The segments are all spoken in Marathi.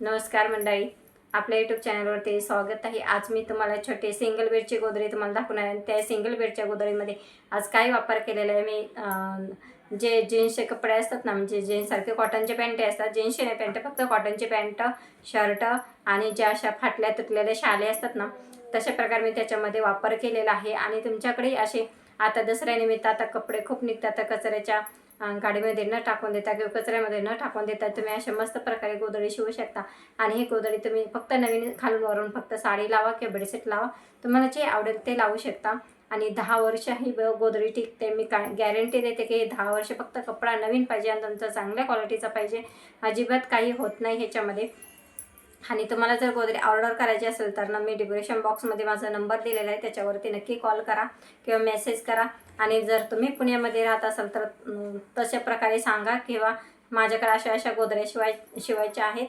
नमस्कार मंडळी. आपल्या यूट्यूब चॅनलवरती स्वागत आहे. आज मी तुम्हाला छोटे सिंगल बेडची गोदरी तुम्हाला दाखवणार आहे. आणि त्या सिंगल बेडच्या गोदरीमध्ये आज काय वापर केलेला आहे मी जे जीन्सचे कपडे असतात ना म्हणजे जीन्ससारखे कॉटनचे पॅन्टे असतात. जीन्सचे नाही पॅन्ट फक्त कॉटनचे पॅन्ट शर्ट आणि ज्या अशा फाटल्या तुटलेल्या शाले असतात ना तशा प्रकारे मी त्याच्यामध्ये वापर केलेला आहे. आणि तुमच्याकडे असे आता दसऱ्यानिमित्त आता कपडे खूप निघतात कचऱ्याच्या गाडीमध्ये न टाकून देता किंवा कचऱ्यामध्ये न टाकून देता तुम्ही अशा मस्त प्रकारे गोदडी शिवू शकता. आणि हे गोदडी तुम्ही फक्त नवीन खालून वरून फक्त साडी लावा किंवा बेडशीट लावा. तुम्हाला जे आवडेल ते लावू शकता. आणि दहा वर्ष ही ब- गोदडी टिकते. मी का गॅरंटी देते की दहा वर्ष फक्त कपडा नवीन पाहिजे आणि तुमचा चांगल्या क्वालिटीचा पाहिजे. अजिबात काही होत नाही ह्याच्यामध्ये. आणि तुम्हाला जर गोदरी ऑर्डर करायची असेल तर ना मी डेकोरेशन बॉक्समध्ये माझा नंबर दिलेला आहे. त्याच्यावरती नक्की कॉल करा किंवा मेसेज करा. आणि जर तुम्ही पुण्यामध्ये राहत असाल तर तशा प्रकारे सांगा किंवा माझ्याकडे अशा अशा गोदऱ्या शिवाय शिवायच्या आहेत.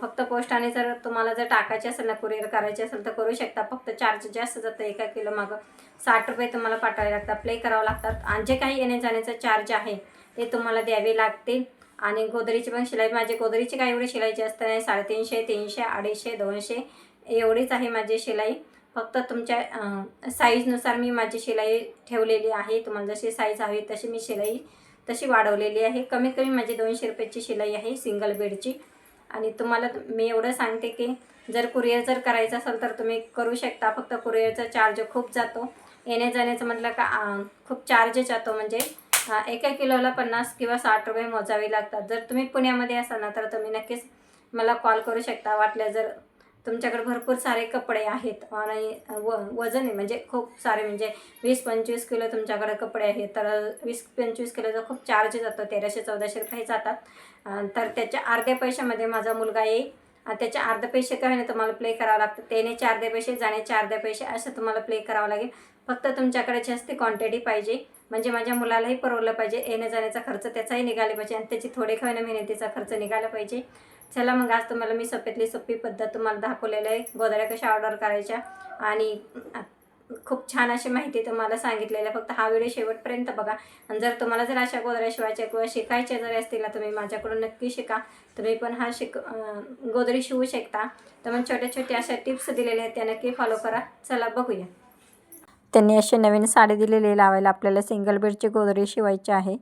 फक्त पोस्टाने जर तुम्हाला जर टाकायचे असेल ना कुरिअर करायचे असेल तर करू शकता. फक्त चार्ज जास्त जातं एका किलो मागं. साठ रुपये तुम्हाला पाठवावे लागतात. प्ले करावं लागतात. आणि जे काही येण्या जाण्याचं चार्ज आहे ते तुम्हाला द्यावे लागतील. आणि गोदरीची पण शिलाई माझी गोदरीची काय एवढी शिलाईची असते नाही. साडेतीनशे तीनशे अडीचशे दोनशे एवढीच आहे माझी शिलाई. फक्त तुमच्या साईजनुसार मी माझी शिलाई ठेवलेली आहे. तुम्हाला जशी साईज हवी तशी मी शिलाई तशी वाढवलेली आहे. कमीत कमी माझी दोनशे रुपयाची शिलाई आहे सिंगल बेडची आणि तुम्हाला मी एवढं सांगते की जर कुरिअर जर करायचं असेल तर तुम्ही करू शकता. फक्त कुरिअरचा चार्ज खूप जातो. येण्या जाण्याचं म्हटलं का खूप चार्ज जातो. म्हणजे एका किलोला पन्नास किंवा साठ रुपये मोजावे लागतात. जर तुम्ही पुण्यामध्ये असाल ना तर तुम्ही नक्कीच मला कॉल करू शकता. वाटल्या जर तुमच्याकडे भरपूर सारे कपडे आहेत आणि व वजन आहे. म्हणजे खूप सारे म्हणजे वीस पंचवीस किलो तुमच्याकडे कपडे आहेत. तर वीस पंचवीस किलोचा खूप चार्ज जातो. तेराशे चौदाशे रुपये जातात. तर त्याच्या अर्ध्या पैशामध्ये माझा मुलगा येईल. आणि त्याचे अर्धे पैसे काय ना तुम्हाला प्ले करावं लागतं येण्याचे अर्धे पैसे जाण्याचे अर्धे पैसे असं तुम्हाला प्ले करावं लागेल. फक्त तुमच्याकडे जास्ती क्वांटिटी पाहिजे. म्हणजे माझ्या मुलालाही परवडलं पाहिजे. येण्या जाण्याचा खर्च त्याचाही निघाला पाहिजे. आणि त्याची थोडे खायला मेहनतीचा खर्च निघाला पाहिजे. चला मग आज तुम्हाला मी सोप्यातली सोपी पद्धत तुम्हाला दाखवलेलं आहे. गोदऱ्या कशा ऑर्डर करायच्या आणि खूप छान अशी माहिती तुम्हाला सांगितलेली आहे. फक्त हा व्हिडिओ शेवटपर्यंत बघा. आणि जर तुम्हाला जर अशा गोदऱ्या शिवायच्या किंवा शिकायच्या जरी असतील तुम्ही माझ्याकडून नक्की शिका. तुम्ही पण हा शिक गोदरी शिवू शकता. तर मग छोट्या छोट्या अशा टिप्स दिलेल्या आहेत त्या नक्की फॉलो करा. चला बघूया. त्यांनी अशी नवीन साडी दिलेली लावायला आपल्याला सिंगल बेडची गोदरी शिवायची आहे.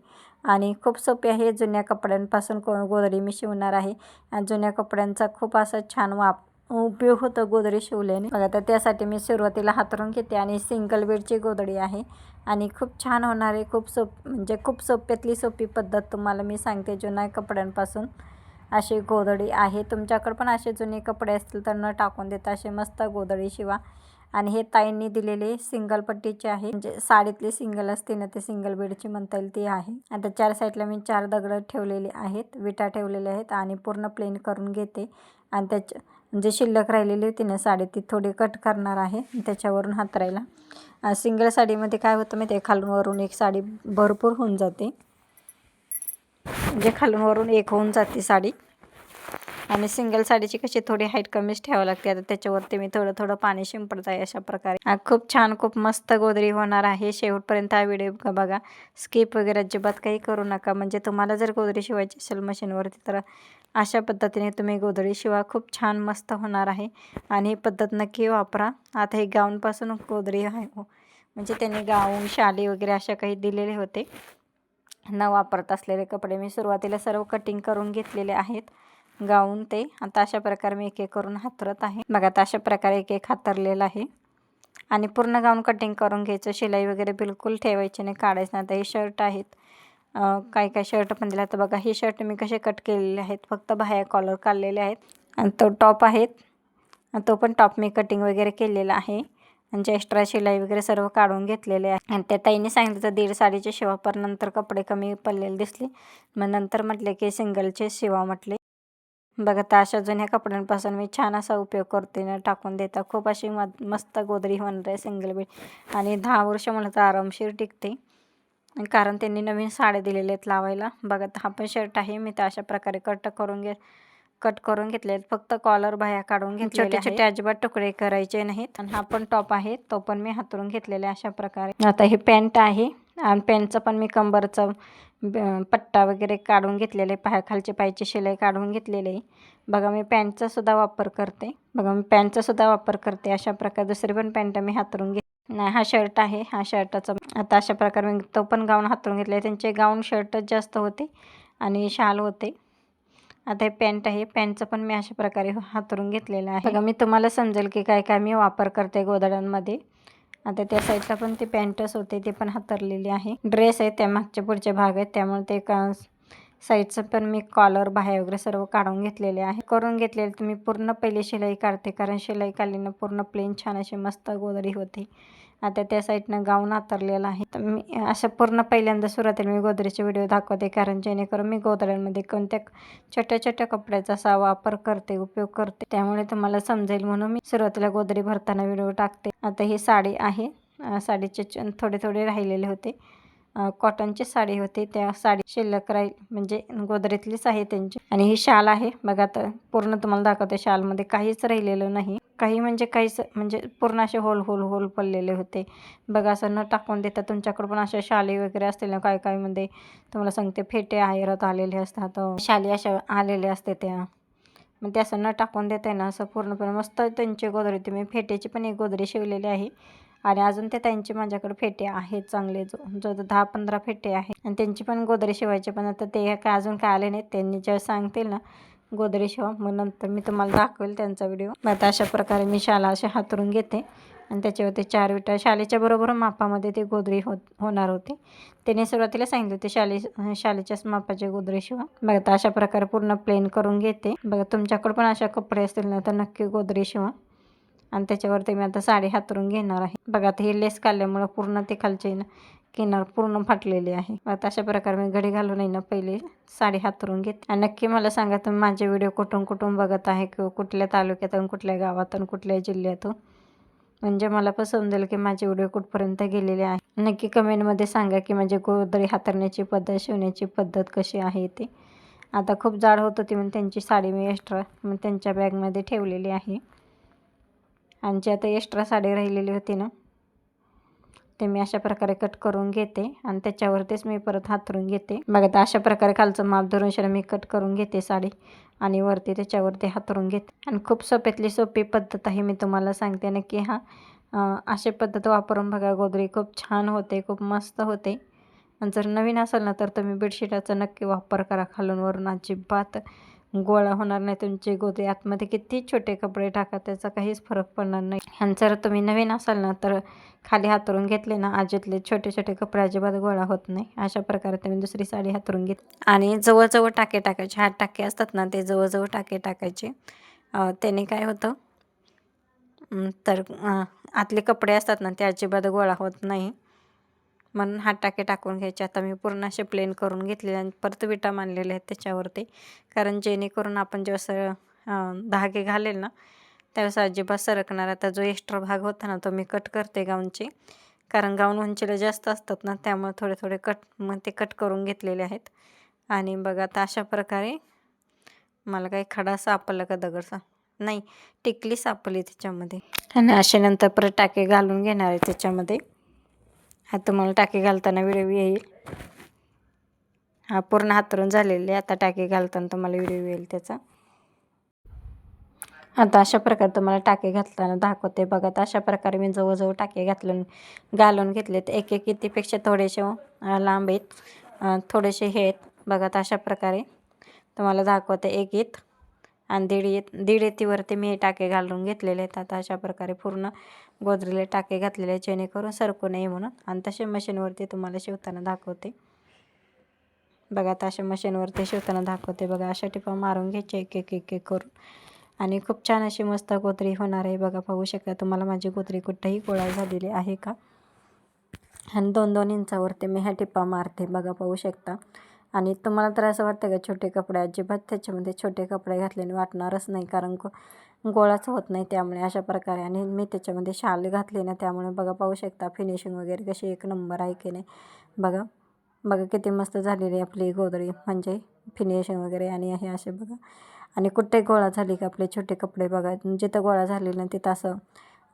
आणि खूप सोपी आहे. जुन्या कपड्यांपासून को गोदरी मी शिवणार आहे. आणि जुन्या कपड्यांचा खूप असा छान वाप उपयोग होतो गोदरी शिवल्याने. बघा तर त्यासाठी मी सुरुवातीला हातरून घेते आणि सिंगल बेडची गोदडी आहे. आणि खूप छान होणार आहे. खूप सोप म्हणजे खूप सोप्यातली सोपी पद्धत तुम्हाला मी सांगते. जुन्या कपड्यांपासून अशी गोदडी आहे. तुमच्याकडे पण असे जुने कपडे असतील तर न टाकून देता असे मस्त गोदडी शिवा. आणि हे ताईंनी दिलेले सिंगल पट्टीचे आहे. म्हणजे साडीतली सिंगल असते ना ते सिंगल बेडची म्हणता येईल ती आहे. आता चार साईडला मी चार दगड ठेवलेले आहेत विटा ठेवलेल्या आहेत आणि पूर्ण प्लेन करून घेते. आणि त्याच्या जे म्हणजे शिल्लक राहिलेली होती ना साडी ती थोडी कट करणार आहे त्याच्यावरून हातरायला. सिंगल साडीमध्ये काय होतं माहिती आहे? खालून वरून एक साडी भरपूर होऊन जाते. म्हणजे खालून वरून एक होऊन जाते साडी. आणि सिंगल साडीची कशी थोडी हाईट कमीच ठेवावी लागते. आता त्याच्यावरती मी थोडं थोडं पाणी शिंपडत आहे अशा प्रकारे. खूप छान खूप मस्त गोदरी होणार आहे. शेवटपर्यंत हा व्हिडिओ बघा. स्किप वगैरे अजिबात काही करू नका. म्हणजे तुम्हाला जर गोदरी शिवायची असेल मशीनवरती तर अशा पद्धतीने तुम्ही गोदरी शिवा. खूप छान मस्त होणार आहे. आणि ही पद्धत नक्की वापरा. आता हे गाऊनपासून गोदरी आहे. म्हणजे त्यांनी गाऊन शाली वगैरे अशा काही दिलेले होते. न वापरत असलेले कपडे. मी सुरुवातीला सर्व कटिंग करून घेतलेले आहेत. गाऊन ते. आता अशा प्रकारे मी एक एक करून हातरत आहे. बघा आता अशा प्रकारे एक एक हातरलेलं आहे. आणि पूर्ण गाऊन कटिंग करून घ्यायचं. शिलाई वगैरे बिलकुल ठेवायची नाही काढायचं नाही. आता हे शर्ट आहेत. काय काय शर्ट पण दिला तर बघा हे शर्ट मी कसे कट केलेले आहेत. फक्त बाह्या कॉलर काढलेले आहेत. आणि तो टॉप आहेत तो पण टॉप मी कटिंग वगैरे केलेला आहे. म्हणजे एक्स्ट्रा शिलाई वगैरे सर्व काढून घेतलेले आहे. आणि त्या ताईने सांगितलं तर दीड साडीचे शिवा पर नंतर कपडे कमी पडलेले दिसले. मग नंतर म्हटले की सिंगलचे शिवा म्हटले. बघा तर अशा जुन्या कपड्यांपासून मी छान असा उपयोग करते ना टाकून देता खूप अशी मद मस्त गोदरी होणार आहे सिंगल बेड आणि दहा वर्ष मला तर आरामशीर टिकते. कारण त्यांनी नवीन साड्या दिलेल्या आहेत लावायला. बघा हा पण शर्ट आहे. मी तर अशा प्रकारे कट करून घे कट करून घेतले आहेत. फक्त कॉलर बाह्या काढून घेतले छोटे छोटे अजिबात तुकडे करायचे नाहीत. आणि हा पण टॉप आहे. तो पण मी हातरून घेतलेला आहे अशा प्रकारे. आता हे पॅन्ट आहे. आणि पॅन्टचं पण मी कंबरचा ब- पट्टा वगैरे काढून घेतलेले पाय खालचे पायची शिलाई काढून घेतलेली. आहे बघा मी पॅन्टचा सुद्धा वापर करते. बघा मी पॅन्टचा सुद्धा वापर करते. अशा प्रकारे दुसरी पण पॅन्ट मी हातरून घेत नाही. हा शर्ट आहे. हा शर्टाचा आता अशा प्रकारे मी तो पण गाऊन हातरून घेतले. त्यांचे गाऊन शर्टच जास्त होते आणि शाल होते. आता हे पॅन्ट आहे. पॅन्टचं पण मी अशा प्रकारे हातरून घेतलेलं आहे. बघा मी तुम्हाला समजेल की काय काय मी वापर करते गोदड्यांमध्ये आता त्या साईडला पण ते पॅन्टच होते ते पण हातरलेले आहे. ड्रेस आहे त्या मागच्या पुढचे भाग आहेत त्यामुळे ते का साईडचं पण मी कॉलर बाहेर वगैरे सर्व काढून घेतलेले आहे. करून घेतलेले तुम्ही पूर्ण पहिले शिलाई काढते. कारण शिलाई काढल्यानं पूर्ण प्लेन छान अशी मस्त गोदरी होते. आता त्या साईडनं गाऊन आतरलेलं आहे. तर मी असं पूर्ण पहिल्यांदा सुरुवातीला मी गोदरेजचे व्हिडिओ दाखवते कारण जेणेकरून मी गोदऱ्यांमध्ये कोणत्या छोट्या छोट्या कपड्याचा असा वापर करते उपयोग करते. त्यामुळे तुम्हाला समजेल म्हणून मी सुरुवातीला गोदरी भरताना व्हिडिओ टाकते. आता ही साडी आहे. साडीचे थोडे थोडे राहिलेले होते. कॉटनची साडी होती. त्या साडी शिल्लक राहील. म्हणजे गोदरेतलीच आहे त्यांची. आणि ही शाल आहे. बघा तर पूर्ण तुम्हाला दाखवते. शालमध्ये काहीच राहिलेलं नाही. काही म्हणजे काहीच म्हणजे पूर्ण असे होल होल होल पडलेले होते. बघा असं न टाकून देता तुमच्याकडे पण अशा शाली वगैरे असतील ना काय काय मध्ये? तुम्हाला सांगते फेटे आहेरत आलेले असतात. शाली अशा आलेल्या असते त्या. मग ते असं न टाकून देता ना असं पूर्णपणे मस्त त्यांची गोदरी. तुम्ही फेट्याची पण एक गोदरी शिवलेली आहे. आणि अजून ते त्यांचे माझ्याकडे फेटे आहेत चांगले. जो जो दहा पंधरा फेटे आहेत. आणि त्यांची पण गोदरे शिवायचे पण आता ते काय अजून काय आले नाहीत. त्यांनी जेव्हा सांगतील ना गोदरे शिवा. मग नंतर मी तुम्हाला दाखवेल त्यांचा व्हिडिओ. मग आता अशा प्रकारे मी शाला असे हातरून घेते. आणि त्याच्यावरती चार विटा शालेच्या बरोबर मापामध्ये ते गोदरी होत होणार होती. त्याने सुरुवातीला सांगितले होते शाले शालेच्याच मापाचे गोदरी शिवा. बघा आता अशा प्रकारे पूर्ण प्लेन करून घेते. बघा तुमच्याकडे पण अशा कपडे असतील ना तर नक्की गोदरी शिवा. आणि त्याच्यावरती मी आता साडी हातरून घेणार आहे. बघा आता लेस काढल्यामुळं पूर्ण ते खालचे ना किनार पूर्ण फाटलेली आहे. आता अशा प्रकारे मी घडी घालून आहे ना पहिले साडी हातरून घेते. आणि नक्की मला सांगा तुम्ही माझे व्हिडिओ कुठून कुठून बघत आहे किंवा कुठल्या तालुक्यातून कुठल्या गावातून कुठल्या जिल्ह्यातून? म्हणजे मला पण समजेल की माझे व्हिडिओ कुठपर्यंत गेलेले आहे. नक्की कमेंटमध्ये सांगा की माझे गोदरी हातरण्याची पद्धत शिवण्याची पद्धत कशी आहे ते. आता खूप जाड होत होती म्हणून त्यांची साडी मी एक्स्ट्रा मग म्हणजे त्यांच्या बॅगमध्ये ठेवलेली आहे. आणि जे आता एक्स्ट्रा साडी राहिलेली होती ना ते मी अशा प्रकारे कट करून घेते आणि त्याच्यावरतीच मी परत हातरून घेते. बघा तर अशा प्रकारे खालचं माप धरून शिरा मी कट करून घेते साडी आणि वरती त्याच्यावरती हातरून घेते. आणि खूप सोप्यातली सोपी पद्धत आहे मी तुम्हाला सांगते नक्की हा. अशी पद्धत वापरून बघा गोदरी खूप छान होते खूप मस्त होते. आणि जर नवीन असेल ना तर तुम्ही बेडशीटाचा नक्की वापर करा. खालून वरून अजिबात गोळा होणार नाही तुमची गोदरी आतमध्ये किती छोटे कपडे टाका त्याचा काहीच फरक पडणार नाही. आणि जर तुम्ही नवीन असाल ना तर खाली हातरून घेतले ना आजीतले छोटे छोटे कपडे अजिबात गोळा होत नाही. अशा प्रकारे तुम्ही दुसरी साडी हातरून घेत आणि जवळजवळ टाके टाकायचे. हात टाके असतात ना ते जवळजवळ टाके टाकायचे. त्याने काय होतं? तर आतले कपडे असतात ना ते अजिबात गोळा होत नाही. म्हणून हात टाके टाकून घ्यायचे. आता मी पूर्ण असे प्लेन करून घेतलेले आणि परत विटा मांडलेले आहेत त्याच्यावरती. कारण जेणेकरून आपण जेव्हा सर धागे घालेल ना त्यावेळेस अजिबात सरकणार आता जो एक्स्ट्रा भाग होता ना तो मी कट करते गाऊनचे. कारण गाऊन उंचीला जास्त असतात ना त्यामुळे थोडे थोडे कट मग ते कट करून घेतलेले आहेत. आणि बघा आता अशा प्रकारे मला काही खडा सापडला का दगडचा? नाही टिकली सापडली त्याच्यामध्ये. आणि असे नंतर परत टाके घालून घेणार आहे त्याच्यामध्ये. हा तुम्हाला टाकी घालताना व्हिडिओ येईल. हा पूर्ण हातरून झालेले आता टाकी घालताना तुम्हाला व्हिडिओ येईल त्याचा. आता अशा प्रकारे तुम्हाला टाके घातताना दाखवते. बघा अशा प्रकारे मी जवळजवळ टाके घातलं घालून घेतलेत. एक एक कितीपेक्षा थोडेसे लांब आहेत. थोडेसे हे आहेत. बघा अशा प्रकारे तुम्हाला दाखवते. एक ईत आणि दीड ईत दीड येतीवरती मी टाके घालून घेतलेले आहेत. आता अशा प्रकारे पूर्ण गोदरीले टाके घातलेले आहेत जेणेकरून सरकू नये म्हणून. आणि तसे मशीनवरती तुम्हाला शिवताना दाखवते. बघा आता अशा मशीनवरती शिवताना दाखवते. बघा अशा टिपा मारून घ्यायचे एक एक एक एक करून. आणि खूप छान अशी मस्त गोदरी होणार आहे. बघा पाहू शकता तुम्हाला माझी गोदरी कुठेही गोळा झालेली आहे का? आणि दोन दोन इंचावरती मी ह्या टिप्पा मारते. बघा पाहू शकता. आणि तुम्हाला तर असं वाटतं का छोटे कपडे अजिबात त्याच्यामध्ये छोटे कपडे घातल्याने वाटणारच नाही कारण गो गोळाच होत नाही त्यामुळे अशा प्रकारे. आणि मी त्याच्यामध्ये शाल घातली ना त्यामुळे बघा पाहू शकता फिनिशिंग वगैरे कशी एक नंबर आहे की नाही. बघा बघा किती मस्त झालेली आहे आपली गोदरी म्हणजे फिनिशिंग वगैरे आणि हे असे बघा. आणि कुठे गोळा झाली का आपले छोटे कपडे बघा जिथं गोळा झालेले ना तिथं असं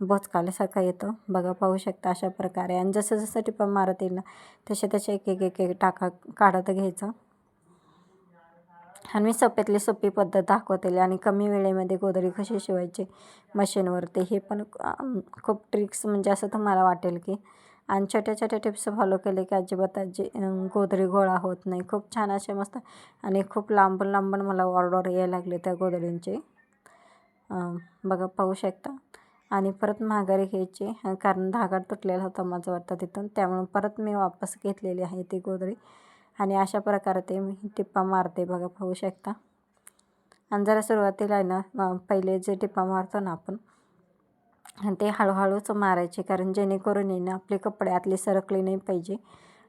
बोचकाल्यासारखा येतो. बघा पाहू शकता अशा प्रकारे. आणि जसं जसं टिपा मारत येईल ना तसे तसे एक एक एक एक टाका काढत घ्यायचं. आणि मी सोप्यातली सोपी पद्धत दाखवतेली. आणि कमी वेळेमध्ये गोदडी कशी शिवायची मशीनवरती हे पण खूप ट्रिक्स म्हणजे असं तुम्हाला वाटेल की. आणि छोट्या छोट्या टिप्स फॉलो केले की अजिबात अजी गोदरी गोदडी गोळा होत नाही. खूप छान असे मस्त आणि खूप लांबून लांबून मला ऑर्डर यायला लागले त्या गोदरींची बघा पाहू शकता. आणि परत माघारी घ्यायची. कारण धागा तुटलेला होता माझं वाटतं तिथून. त्यामुळे परत मी वापस घेतलेली आहे ती गोदरी आणि अशा प्रकारे ते मी टिप्पा मारते बघा पाहू शकता. आणि जरा सुरुवातीला आहे ना पहिले जे टिप्पा मारतो ना आपण ते हळूहळूच मारायचे. कारण जेणेकरून आहे ना आपले कपडे आतले सरकले नाही पाहिजे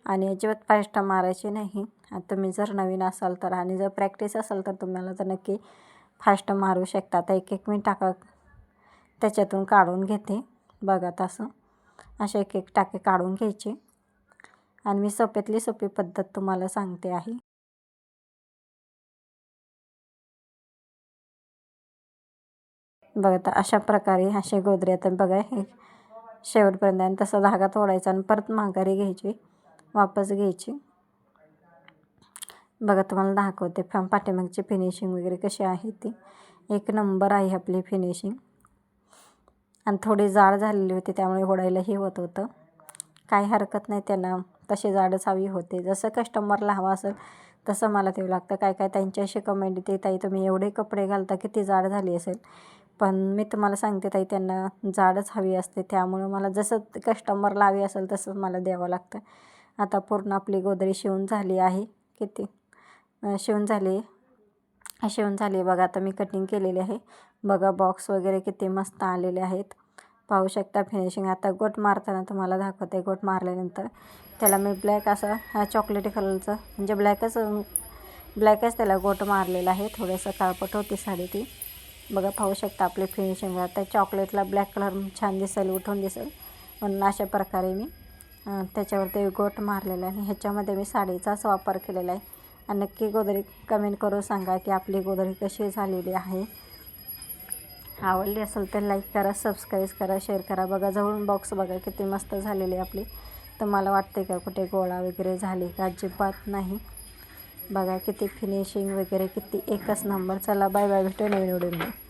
आणि अजिबात फास्ट मारायचे नाही. तुम्ही जर नवीन असाल तर आणि जर प्रॅक्टिस असाल तर तुम्हाला तर नक्की फास्ट मारू शकता. आता एक एक मी टाका त्याच्यातून काढून घेते. बघा तसं. असे एक एक टाके काढून घ्यायचे. आणि मी सोप्यातली सोपी पद्धत तुम्हाला सांगते आहे. बघा आता अशा प्रकारे असे गोदरे आता बघा हे शेवटपर्यंत आणि तसा धागा तोडायचा आणि परत माघारी घ्यायची. वापस घ्यायची. बघा तुम्हाला दाखवते. फॅम पाठीमागची फिनिशिंग वगैरे कशी आहे ती. एक नंबर आहे आपली फिनिशिंग आणि थोडी जाड झालेली होती त्यामुळे ओढायलाही होत होतं. काही हरकत नाही त्यांना तशी जाडच हवी होते. जसं कस्टमरला हवं असेल तसं मला ते लागतं. काय काय त्यांची अशी कमेंट येते ताई तुम्ही एवढे कपडे घालता किती जाड झाली असेल. पण मी तुम्हाला सांगते ताई त्यांना जाडच हवी असते त्यामुळं मला जसं कस्टमरला हवी असेल तसंच मला द्यावं लागतं. आता पूर्ण आपली गोदरी शिवून झाली आहे. किती? शिवून झाली शिवून झाली. बघा आता मी कटिंग केलेली आहे. बघा बॉक्स वगैरे किती मस्त आलेले आहेत. पाहू शकता फिनिशिंग आता गोट मारताना तुम्हाला दाखवते. गोट मारल्यानंतर त्याला मी ब्लॅक असा हा चॉकलेटी कलरचं म्हणजे ब्लॅकच ब्लॅकच त्याला गोट मारलेला आहे. थोडंसं काळपट होती साडी ती. बघा पाहू शकता आपली फिनिशिंग आता चॉकलेटला ब्लॅक कलर छान दिसेल उठून दिसेल. म्हणून अशा प्रकारे मी त्याच्यावरती गोट मारलेला आहे. ह्याच्यामध्ये मी साडीचाच वापर केलेला आहे. आणि नक्की गोदरी कमेंट करून सांगा की आपली गोदरी कशी झालेली आहे. आवडली असेल तर लाईक करा सबस्क्राईब करा शेअर करा. बघा जवळून बॉक्स बघा किती मस्त झालेली आहे आपली. तर मला वाटते का कुठे गोळा वगैरे झाली का? अजिबात नाही. बघा किती फिनिशिंग वगैरे किती एकच नंबर चला बाय बाय भेटू नवीन व्हिडिओमध्ये